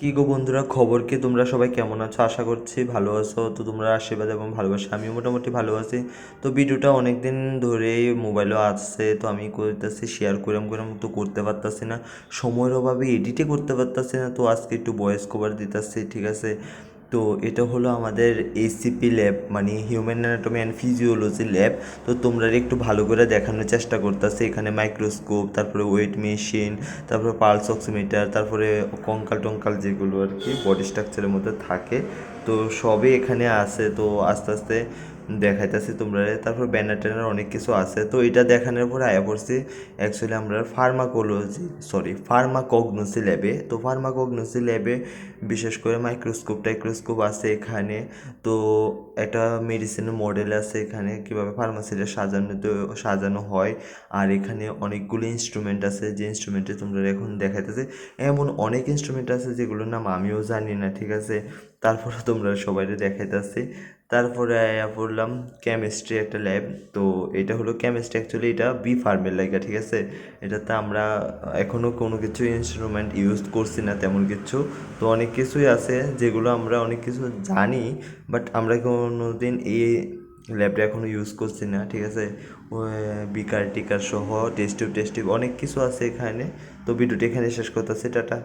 কি গো বন্ধুরা, খবর কি? তোমরা সবাই কেমন আছো? আশা করছি ভালো আছো। তো তোমরা আশীর্বাদ এবং ভালোবাসা, আমিও মোটামুটি ভালো আছি। তো ভিডিওটা অনেক দিন ধরেই মোবাইলও আসছে, তো আমি করতেছি শেয়ার করাম করাম তো করতে পারতাছি না। সময়ের অভাবে এডিটে করতে পারতাছি না। তো আজকে একটু বয়স কভার দিতেছি, ঠিক আছে? তো এটা হলো আমাদের এসিপি ল্যাব মানে human anatomy and physiology lab তো তোমরা একটু ভালো করে দেখানোর চেষ্টা করতেছে। এখানে মাইক্রোস্কোপ তারপরে ওয়েট মেশিন তারপরে পালস অক্সিমিটার তারপরে কঙ্কাল টঙ্কাল যেগুলো আর কি বডি স্ট্রাকচারের মধ্যে থাকে। তো সবই এখানে আছে। তো আস্তে আস্তে দেখাইতেছি তোমরা। তারপর ব্যানার ট্যানার অনেক কিছু আছে। তো এটা দেখানোর পরে আয়া পড়ছি অ্যাকচুয়ালি আমরা ফার্মাকোলজি সরি ফার্মাকগনোসি ল্যাবে তো ফার্মাকগনোসি ল্যাবে বিশেষ করে মাইক্রোস্কোপ টাইক্রোস্কোপ আছে এখানে। তো একটা মেডিসিনের মডেল আছে এখানে, কীভাবে ফার্মাসিটা সাজানো, তো সাজানো হয়। আর এখানে অনেকগুলো ইনস্ট্রুমেন্ট আছে, যে ইনস্ট্রুমেন্টে তোমরা এখন দেখাইতেছে। এমন অনেক ইনস্ট্রুমেন্ট আছে যেগুলোর নাম আমিও জানি না, ঠিক আছে? তারপরে তোমরা সবাই দেখাইতেছি তারপরে আয়া পড়লাম কেমিস্ট্রি একটা ল্যাব তো এটা হলো কেমিস্ট্রি অ্যাকচুয়ালি এটা বি ফার্মের লাইগা ঠিক আছে? এটাতে আমরা এখনও কোনো কিছু ইনস্ট্রুমেন্ট ইউজ করছি না তেমন কিছু। তো অনেক কিছুই আছে যেগুলো আমরা অনেক কিছু জানি বাট আমরা কোনো দিন এই ল্যাবটা এখনও ইউজ করছি না, ঠিক আছে? বিকার টিকার সহ টেস্টিভ টেস্টিভ অনেক কিছু আছে এখানে। তো ভিডিওটি এখানে শেষ করতেছি, টাটা।